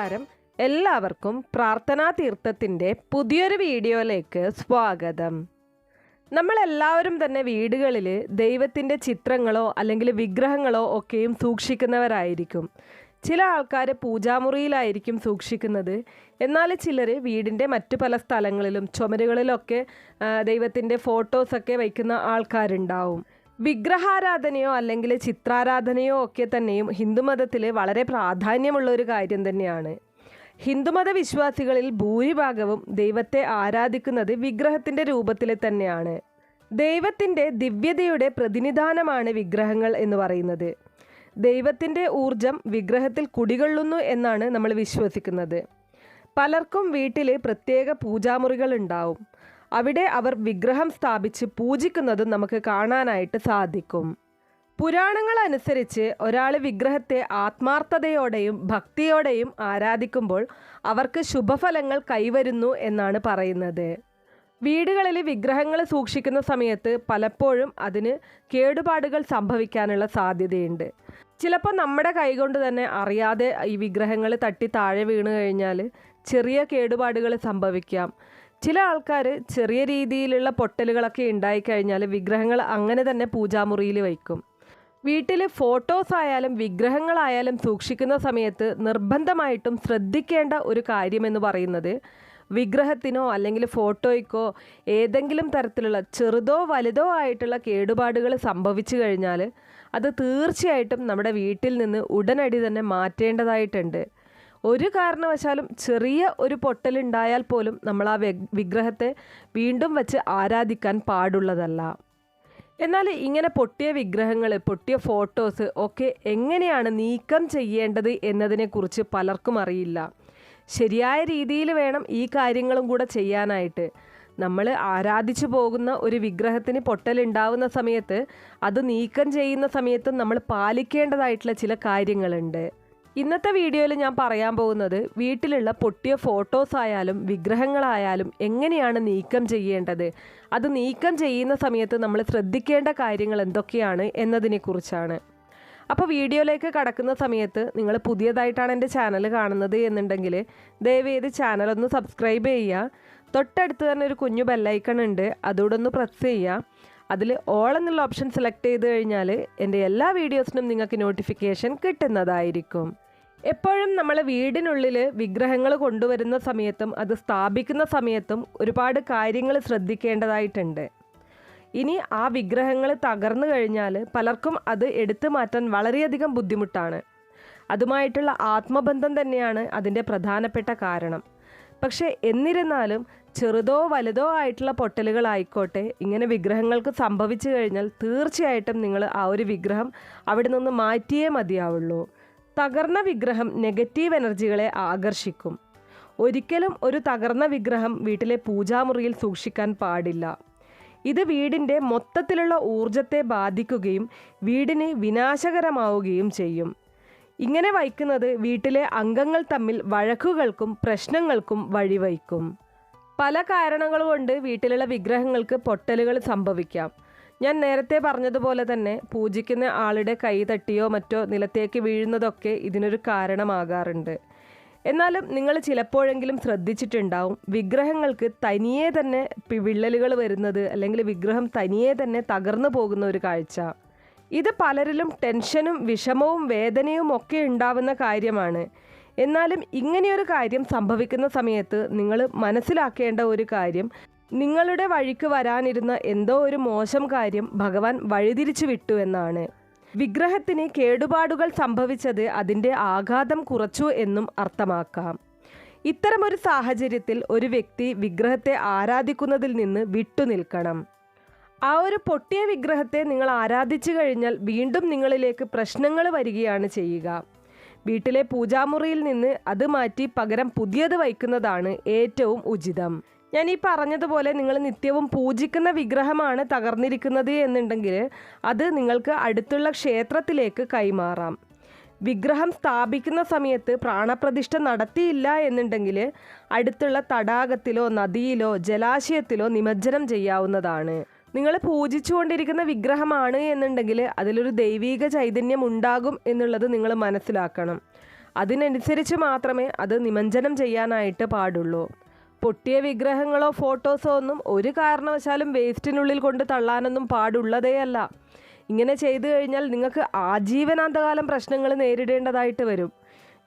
നമസ്കാരം. എല്ലാവർക്കും പ്രാർത്ഥനാ തീർത്ഥത്തിന്റെ പുതിയൊരു വീഡിയോയിലേക്ക് സ്വാഗതം. നമ്മളെല്ലാവരും തന്നെ വീടുകളിൽ ദൈവത്തിന്റെ ചിത്രങ്ങളോ അല്ലെങ്കിൽ വിഗ്രഹങ്ങളോ ഒക്കെയും സൂക്ഷിക്കുന്നവരായിരിക്കും. ചില ആൾക്കാർ പൂജാമുറിയിലായിരിക്കും സൂക്ഷിക്കുന്നത്. എന്നാൽ ചിലർ വീടിന്റെ മറ്റു പല സ്ഥലങ്ങളിലും ചുമരുകളിലൊക്കെ ദൈവത്തിന്റെ ഫോട്ടോസൊക്കെ വയ്ക്കുന്ന ആൾക്കാരുണ്ടാവും. വിഗ്രഹാരാധനയോ അല്ലെങ്കിൽ ചിത്രാരാധനയോ ഒക്കെ തന്നെയും ഹിന്ദുമതത്തിൽ വളരെ പ്രാധാന്യമുള്ള ഒരു കാര്യം തന്നെയാണ്. ഹിന്ദുമത വിശ്വാസികളിൽ ഭൂരിഭാഗവും ദൈവത്തെ ആരാധിക്കുന്നത് വിഗ്രഹത്തിന്റെ രൂപത്തിൽ തന്നെയാണ്. ദൈവത്തിന്റെ ദിവ്യതയുടെ പ്രതിനിധാനമാണ് വിഗ്രഹങ്ങൾ എന്ന് പറയുന്നത്. ദൈവത്തിന്റെ ഊർജം വിഗ്രഹത്തിൽ കുടികൊള്ളുന്നു എന്നാണ് നമ്മൾ വിശ്വസിക്കുന്നത്. പലർക്കും വീട്ടിൽ പ്രത്യേക പൂജാമുറികൾ ഉണ്ടാവും. അവിടെ അവർ വിഗ്രഹം സ്ഥാപിച്ച് പൂജിക്കുന്നതും നമുക്ക് കാണാനായിട്ട് സാധിക്കും. പുരാണങ്ങൾ അനുസരിച്ച് ഒരാൾ വിഗ്രഹത്തെ ആത്മാർത്ഥതയോടെയും ഭക്തിയോടെയും ആരാധിക്കുമ്പോൾ അവർക്ക് ശുഭഫലങ്ങൾ കൈവരുന്നു എന്നാണ് പറയുന്നത്. വീടുകളിൽ വിഗ്രഹങ്ങൾ സൂക്ഷിക്കുന്ന സമയത്ത് പലപ്പോഴും അതിന് കേടുപാടുകൾ സംഭവിക്കാനുള്ള സാധ്യതയുണ്ട്. ചിലപ്പോൾ നമ്മുടെ കൈകൊണ്ട് തന്നെ അറിയാതെ ഈ വിഗ്രഹങ്ങൾ തട്ടി താഴെ വീണ് കഴിഞ്ഞാൽ ചെറിയ കേടുപാടുകൾ സംഭവിക്കാം. ചില ആൾക്കാർ ചെറിയ രീതിയിലുള്ള പൊട്ടലുകളൊക്കെ ഉണ്ടായിക്കഴിഞ്ഞാൽ വിഗ്രഹങ്ങൾ അങ്ങനെ തന്നെ പൂജാമുറിയിൽ വയ്ക്കും. വീട്ടിൽ ഫോട്ടോസ് ആയാലും വിഗ്രഹങ്ങളായാലും സൂക്ഷിക്കുന്ന സമയത്ത് നിർബന്ധമായിട്ടും ശ്രദ്ധിക്കേണ്ട ഒരു കാര്യമെന്ന് പറയുന്നത് വിഗ്രഹത്തിനോ അല്ലെങ്കിൽ ഫോട്ടോയ്ക്കോ ഏതെങ്കിലും തരത്തിലുള്ള ചെറുതോ വലുതോ ആയിട്ടുള്ള കേടുപാടുകൾ സംഭവിച്ചു കഴിഞ്ഞാൽ അത് തീർച്ചയായിട്ടും നമ്മുടെ വീട്ടിൽ നിന്ന് ഉടനടി തന്നെ മാറ്റേണ്ടതായിട്ടുണ്ട്. ഒരു കാരണവശാലും ചെറിയ ഒരു പൊട്ടലുണ്ടായാൽ പോലും നമ്മൾ ആ വിഗ്രഹത്തെ വീണ്ടും വച്ച് ആരാധിക്കാൻ പാടുള്ളതല്ല. എന്നാൽ ഇങ്ങനെ പൊട്ടിയ വിഗ്രഹങ്ങൾ പൊട്ടിയ ഫോട്ടോസ് ഒക്കെ എങ്ങനെയാണ് നീക്കം ചെയ്യേണ്ടത് എന്നതിനെക്കുറിച്ച് പലർക്കും അറിയില്ല. ശരിയായ രീതിയിൽ വേണം ഈ കാര്യങ്ങളും കൂടെ ചെയ്യാനായിട്ട്. നമ്മൾ ആരാധിച്ചു പോകുന്ന ഒരു വിഗ്രഹത്തിന് പൊട്ടലുണ്ടാവുന്ന സമയത്ത് അത് നീക്കം ചെയ്യുന്ന സമയത്തും നമ്മൾ പാലിക്കേണ്ടതായിട്ടുള്ള ചില കാര്യങ്ങളുണ്ട്. ഇന്നത്തെ വീഡിയോയിൽ ഞാൻ പറയാൻ പോകുന്നത് വീട്ടിലുള്ള പൊട്ടിയ ഫോട്ടോസ് ആയാലും വിഗ്രഹങ്ങളായാലും എങ്ങനെയാണ് നീക്കം ചെയ്യേണ്ടത്? അത് നീക്കം ചെയ്യുന്ന സമയത്ത് നമ്മൾ ശ്രദ്ധിക്കേണ്ട കാര്യങ്ങൾ എന്തൊക്കെയാണ് എന്നതിനെക്കുറിച്ചാണ് അപ്പോൾ വീഡിയോയിലേക്ക് കടക്കുന്ന സമയത്ത് നിങ്ങൾ പുതിയതായിട്ടാണ് എന്റെ ചാനൽ കാണുന്നത് എന്നുണ്ടെങ്കിൽ ദയവേത് ചാനലൊന്ന് സബ്സ്ക്രൈബ് ചെയ്യുക. തൊട്ടടുത്ത് തന്നെ ഒരു കുഞ്ഞു ബെല്ലൈക്കൺ ഉണ്ട്. അതോടൊന്ന് പ്രസ് ചെയ്യുക. അതിൽ ഓൾ എന്നുള്ള ഓപ്ഷൻ സെലക്ട് ചെയ്ത് കഴിഞ്ഞാൽ എന്റെ എല്ലാ വീഡിയോസിനും നിങ്ങൾക്ക് നോട്ടിഫിക്കേഷൻ കിട്ടുന്നതായിരിക്കും. എപ്പോഴും നമ്മൾ വീടിനുള്ളിൽ വിഗ്രഹങ്ങൾ കൊണ്ടുവരുന്ന സമയത്തും അത് സ്ഥാപിക്കുന്ന സമയത്തും ഒരുപാട് കാര്യങ്ങൾ ശ്രദ്ധിക്കേണ്ടതായിട്ടുണ്ട്. ഇനി ആ വിഗ്രഹങ്ങൾ തകർന്നു കഴിഞ്ഞാൽ പലർക്കും അത് എടുത്തു മാറ്റാൻ വളരെയധികം ബുദ്ധിമുട്ടാണ്. അതുമായിട്ടുള്ള ആത്മബന്ധം തന്നെയാണ് അതിന്റെ പ്രധാനപ്പെട്ട കാരണം. പക്ഷേ എന്നിരുന്നാലും ചെറുതോ വലുതോ ആയിട്ടുള്ള പൊട്ടലുകളായിക്കോട്ടെ ഇങ്ങനെ വിഗ്രഹങ്ങൾക്ക് സംഭവിച്ചു കഴിഞ്ഞാൽ തീർച്ചയായിട്ടും നിങ്ങൾ ആ ഒരു വിഗ്രഹം അവിടെ നിന്ന് മാറ്റിയേ മതിയാവുള്ളൂ. തകർന്ന വിഗ്രഹം നെഗറ്റീവ് എനർജികളെ ആകർഷിക്കും. ഒരിക്കലും ഒരു തകർന്ന വിഗ്രഹം വീട്ടിലെ പൂജാമുറിയിൽ സൂക്ഷിക്കാൻ പാടില്ല. ഇത് വീടിന്റെ മൊത്തത്തിലുള്ള ഊർജത്തെ ബാധിക്കുകയും വീടിന് വിനാശകരമാവുകയും ചെയ്യും. ഇങ്ങനെ വയ്ക്കുന്നത് വീട്ടിലെ അംഗങ്ങൾ തമ്മിൽ വഴക്കുകൾക്കും പ്രശ്നങ്ങൾക്കും വഴിവയ്ക്കും. പല കാരണങ്ങൾ കൊണ്ട് വീട്ടിലുള്ള വിഗ്രഹങ്ങൾക്ക് പൊട്ടലുകൾ സംഭവിക്കാം. ഞാൻ നേരത്തെ പറഞ്ഞതുപോലെ തന്നെ പൂജിക്കുന്ന ആളുടെ കൈ തട്ടിയോ മറ്റോ നിലത്തേക്ക് വീഴുന്നതൊക്കെ ഇതിനൊരു കാരണമാകാറുണ്ട്. എന്നാലും നിങ്ങൾ ചിലപ്പോഴെങ്കിലും ശ്രദ്ധിച്ചിട്ടുണ്ടാവും വിഗ്രഹങ്ങൾക്ക് തനിയെ തന്നെ വിള്ളലുകൾ വരുന്നത് അല്ലെങ്കിൽ വിഗ്രഹം തനിയെ തന്നെ തകർന്നു പോകുന്ന ഒരു കാഴ്ച. ഇത് പലരിലും ടെൻഷനും വിഷമവും വേദനയും ഒക്കെ ഉണ്ടാവുന്ന കാര്യമാണ്. എന്നാലും ഇങ്ങനെയൊരു കാര്യം സംഭവിക്കുന്ന സമയത്ത് നിങ്ങൾ മനസ്സിലാക്കേണ്ട ഒരു കാര്യം നിങ്ങളുടെ വഴിക്ക് വരാനിരുന്ന എന്തോ ഒരു മോശം കാര്യം ഭഗവാൻ വഴിതിരിച്ചു വിട്ടു എന്നാണ്. വിഗ്രഹത്തിന് കേടുപാടുകൾ സംഭവിച്ചത് അതിന്റെ ആഘാതം കുറച്ചു എന്നും അർത്ഥമാക്കാം. ഇത്തരമൊരു സാഹചര്യത്തിൽ ഒരു വ്യക്തി വിഗ്രഹത്തെ ആരാധിക്കുന്നതിൽ നിന്ന് വിട്ടുനിൽക്കണം ആ ഒരു പൊട്ടിയ വിഗ്രഹത്തെ നിങ്ങൾ ആരാധിച്ചു കഴിഞ്ഞാൽ വീണ്ടും നിങ്ങളിലേക്ക് പ്രശ്നങ്ങൾ വരികയാണ് ചെയ്യുക. വീട്ടിലെ പൂജാമുറിയിൽ നിന്ന് അത് മാറ്റി പകരം പുതിയത് വയ്ക്കുന്നതാണ് ഏറ്റവും ഉചിതം. ഞാൻ ഈ പറഞ്ഞതുപോലെ നിങ്ങൾ നിത്യവും പൂജിക്കുന്ന വിഗ്രഹമാണ് തകർന്നിരിക്കുന്നത് എന്നുണ്ടെങ്കിൽ അത് നിങ്ങൾക്ക് അടുത്തുള്ള ക്ഷേത്രത്തിലേക്ക് കൈമാറാം. വിഗ്രഹം സ്ഥാപിക്കുന്ന സമയത്ത് പ്രാണപ്രതിഷ്ഠ നടത്തിയില്ല എന്നുണ്ടെങ്കിൽ അടുത്തുള്ള തടാകത്തിലോ നദിയിലോ ജലാശയത്തിലോ നിമജ്ജനം ചെയ്യാവുന്നതാണ്. നിങ്ങൾ പൂജിച്ചുകൊണ്ടിരിക്കുന്ന വിഗ്രഹമാണ് എന്നുണ്ടെങ്കിൽ അതിലൊരു ദൈവീക ചൈതന്യം ഉണ്ടാകും എന്നുള്ളത് നിങ്ങൾ മനസ്സിലാക്കണം. അതിനനുസരിച്ച് മാത്രമേ അത് നിമഞ്ജനം ചെയ്യാനായിട്ട് പാടുള്ളൂ. പൊട്ടിയ വിഗ്രഹങ്ങളോ ഫോട്ടോസോ ഒന്നും ഒരു കാരണവശാലും വേസ്റ്റിനുള്ളിൽ കൊണ്ട് തള്ളാനൊന്നും പാടുള്ളതേയല്ല ഇങ്ങനെ ചെയ്തു കഴിഞ്ഞാൽ നിങ്ങൾക്ക് ആജീവനാന്തകാലം പ്രശ്നങ്ങൾ നേരിടേണ്ടതായിട്ട് വരും.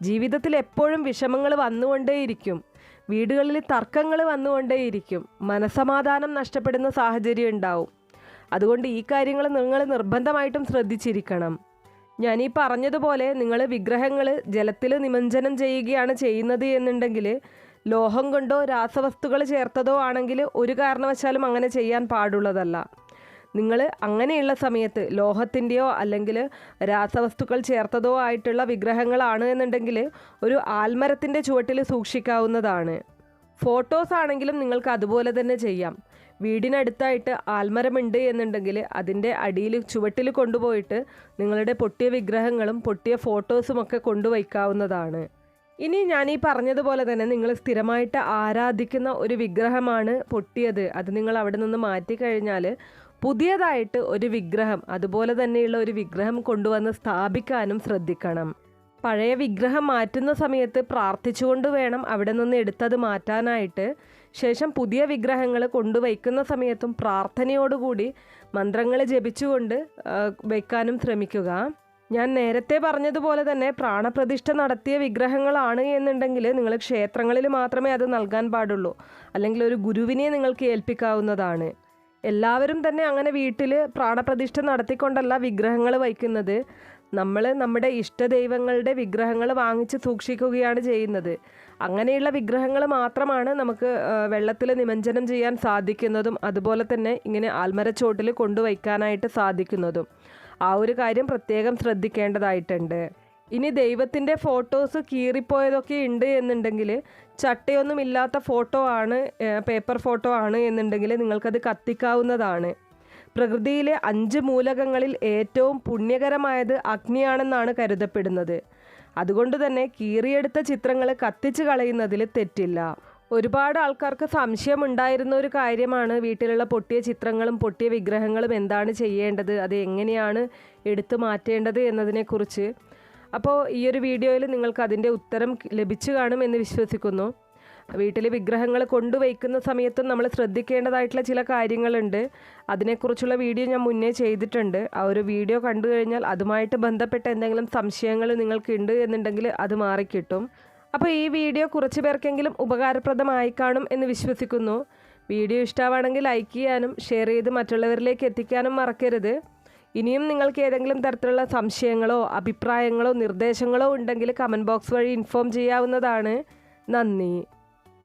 ജീവിതത്തിൽ എപ്പോഴും വിഷമങ്ങൾ വന്നുകൊണ്ടേയിരിക്കും. വീടുകളിൽ തർക്കങ്ങൾ വന്നുകൊണ്ടേയിരിക്കും. മനസമാധാനം നഷ്ടപ്പെടുന്ന സാഹചര്യം ഉണ്ടാവും. അതുകൊണ്ട് ഈ കാര്യങ്ങൾ നിങ്ങൾ നിർബന്ധമായിട്ടും ശ്രദ്ധിച്ചിരിക്കണം. ഞാൻ ഈ പറഞ്ഞതുപോലെ നിങ്ങൾ വിഗ്രഹങ്ങൾ ജലത്തിൽ നിമഞ്ജനം ചെയ്യുകയാണ് ചെയ്യുന്നത് എന്നുണ്ടെങ്കിൽ ലോഹം കൊണ്ടോ രാസവസ്തുക്കൾ ചേർത്തതോ ആണെങ്കിൽ ഒരു കാരണവശാലും അങ്ങനെ ചെയ്യാൻ പാടുള്ളതല്ല. നിങ്ങൾ അങ്ങനെയുള്ള സമയത്ത് ലോഹത്തിന്റെയോ അല്ലെങ്കിൽ രാസവസ്തുക്കൾ ചേർത്തതോ ആയിട്ടുള്ള വിഗ്രഹങ്ങളാണ് എന്നുണ്ടെങ്കിൽ ഒരു ആൽമരത്തിന്റെ ചുവട്ടിൽ സൂക്ഷിക്കാവുന്നതാണ്. ഫോട്ടോസ് ആണെങ്കിലും നിങ്ങൾക്ക് അതുപോലെ തന്നെ ചെയ്യാം. വീടിനടുത്തായിട്ട് ആൽമരമുണ്ട് എന്നുണ്ടെങ്കിൽ അതിന്റെ അടിയിൽ ചുവട്ടിൽ കൊണ്ടുപോയിട്ട് നിങ്ങളുടെ പൊട്ടിയ വിഗ്രഹങ്ങളും പൊട്ടിയ ഫോട്ടോസും ഒക്കെ കൊണ്ടുവയ്ക്കാവുന്നതാണ്. ഇനി ഞാൻ ഈ പറഞ്ഞതുപോലെ തന്നെ നിങ്ങൾ സ്ഥിരമായിട്ട് ആരാധിക്കുന്ന ഒരു വിഗ്രഹമാണ് പൊട്ടിയത്. അത് നിങ്ങൾ അവിടെ നിന്ന് മാറ്റിക്കഴിഞ്ഞാൽ പുതിയതായിട്ട് ഒരു വിഗ്രഹം അതുപോലെ തന്നെയുള്ള ഒരു വിഗ്രഹം കൊണ്ടുവന്ന് സ്ഥാപിക്കാനും ശ്രദ്ധിക്കണം. പഴയ വിഗ്രഹം മാറ്റുന്ന സമയത്ത് പ്രാർത്ഥിച്ചുകൊണ്ട് വേണം അവിടെ നിന്ന് എടുത്തത് മാറ്റാനായിട്ട്. ശേഷം പുതിയ വിഗ്രഹങ്ങൾ കൊണ്ടുവയ്ക്കുന്ന സമയത്തും പ്രാർത്ഥനയോടുകൂടി മന്ത്രങ്ങൾ ജപിച്ചുകൊണ്ട് വയ്ക്കാനും ശ്രമിക്കുക. ഞാൻ നേരത്തെ പറഞ്ഞതുപോലെ തന്നെ പ്രാണപ്രതിഷ്ഠ നടത്തിയ വിഗ്രഹങ്ങളാണ് എന്നുണ്ടെങ്കിൽ നിങ്ങൾ ക്ഷേത്രങ്ങളിൽ മാത്രമേ അത് നൽകാൻ പാടുള്ളൂ. അല്ലെങ്കിൽ ഒരു ഗുരുവിനെ നിങ്ങൾക്ക് ഏൽപ്പിക്കാവുന്നതാണ്. എല്ലാവരും തന്നെ അങ്ങനെ വീട്ടിൽ പ്രാണപ്രതിഷ്ഠ നടത്തിക്കൊണ്ടല്ല വിഗ്രഹങ്ങൾ വയ്ക്കുന്നത്. നമ്മൾ നമ്മുടെ ഇഷ്ടദൈവങ്ങളുടെ വിഗ്രഹങ്ങൾ വാങ്ങിച്ച് സൂക്ഷിക്കുകയാണ് ചെയ്യുന്നത്. അങ്ങനെയുള്ള വിഗ്രഹങ്ങൾ മാത്രമാണ് നമുക്ക് വെള്ളത്തിൽ നിമഞ്ജനം ചെയ്യാൻ സാധിക്കുന്നതും അതുപോലെ തന്നെ ഇങ്ങനെ ആൽമരച്ചോട്ടിൽ കൊണ്ടുവയ്ക്കാനായിട്ട് സാധിക്കുന്നതും. ആ ഒരു കാര്യം പ്രത്യേകം ശ്രദ്ധിക്കേണ്ടതായിട്ടുണ്ട്. ഇനി ദൈവത്തിന്റെ ഫോട്ടോസ് കീറിപ്പോയതൊക്കെ ഉണ്ട് എന്നുണ്ടെങ്കിൽ ചട്ടയൊന്നും ഇല്ലാത്ത ഫോട്ടോ ആണ് പേപ്പർ ഫോട്ടോ ആണ് എന്നുണ്ടെങ്കിൽ നിങ്ങൾക്കത് കത്തിക്കാവുന്നതാണ്. പ്രകൃതിയിലെ അഞ്ച് മൂലകങ്ങളിൽ ഏറ്റവും പുണ്യകരമായത് അഗ്നിയാണെന്നാണ് കരുതപ്പെടുന്നത്. അതുകൊണ്ട് തന്നെ കീറിയെടുത്ത ചിത്രങ്ങൾ കത്തിച്ച് കളയുന്നതിൽ തെറ്റില്ല. ഒരുപാട് ആൾക്കാർക്ക് സംശയം ഉണ്ടായിരുന്ന ഒരു കാര്യമാണ് വീട്ടിലുള്ള പൊട്ടിയ ചിത്രങ്ങളും പൊട്ടിയ വിഗ്രഹങ്ങളും എന്താണ് ചെയ്യേണ്ടത് അത് എങ്ങനെയാണ് എടുത്തു മാറ്റേണ്ടത് എന്നതിനെക്കുറിച്ച്. അപ്പോൾ ഈ ഒരു വീഡിയോയിൽ നിങ്ങൾക്ക് അതിന്റെ ഉത്തരം ലഭിച്ചു കാണുമെന്ന് വിശ്വസിക്കുന്നു. വീട്ടിൽ വിഗ്രഹങ്ങൾ കൊണ്ടുവയ്ക്കുന്ന സമയത്തും നമ്മൾ ശ്രദ്ധിക്കേണ്ടതായിട്ടുള്ള ചില കാര്യങ്ങളുണ്ട്. അതിനെക്കുറിച്ചുള്ള വീഡിയോ ഞാൻ മുന്നേ ചെയ്തിട്ടുണ്ട്. ആ ഒരു വീഡിയോ കണ്ടു കഴിഞ്ഞാൽ അതുമായിട്ട് ബന്ധപ്പെട്ട എന്തെങ്കിലും സംശയങ്ങൾ നിങ്ങൾക്കുണ്ട് എന്നുണ്ടെങ്കിൽ അത് മാറിക്കിട്ടും അപ്പോൾ ഈ വീഡിയോ കുറച്ച് പേർക്കെങ്കിലും ഉപകാരപ്രദമായി കാണും എന്ന് വിശ്വസിക്കുന്നു. വീഡിയോ ഇഷ്ടമാണെങ്കിൽ ലൈക്ക് ചെയ്യാനും ഷെയർ ചെയ്ത് മറ്റുള്ളവരിലേക്ക് എത്തിക്കാനും മറക്കരുത്. ഇനിയും നിങ്ങൾക്ക് ഏതെങ്കിലും തരത്തിലുള്ള സംശയങ്ങളോ അഭിപ്രായങ്ങളോ നിർദ്ദേശങ്ങളോ ഉണ്ടെങ്കിൽ കമന്റ് ബോക്സ് വഴി ഇൻഫോം ചെയ്യാവുന്നതാണ്. നന്ദി.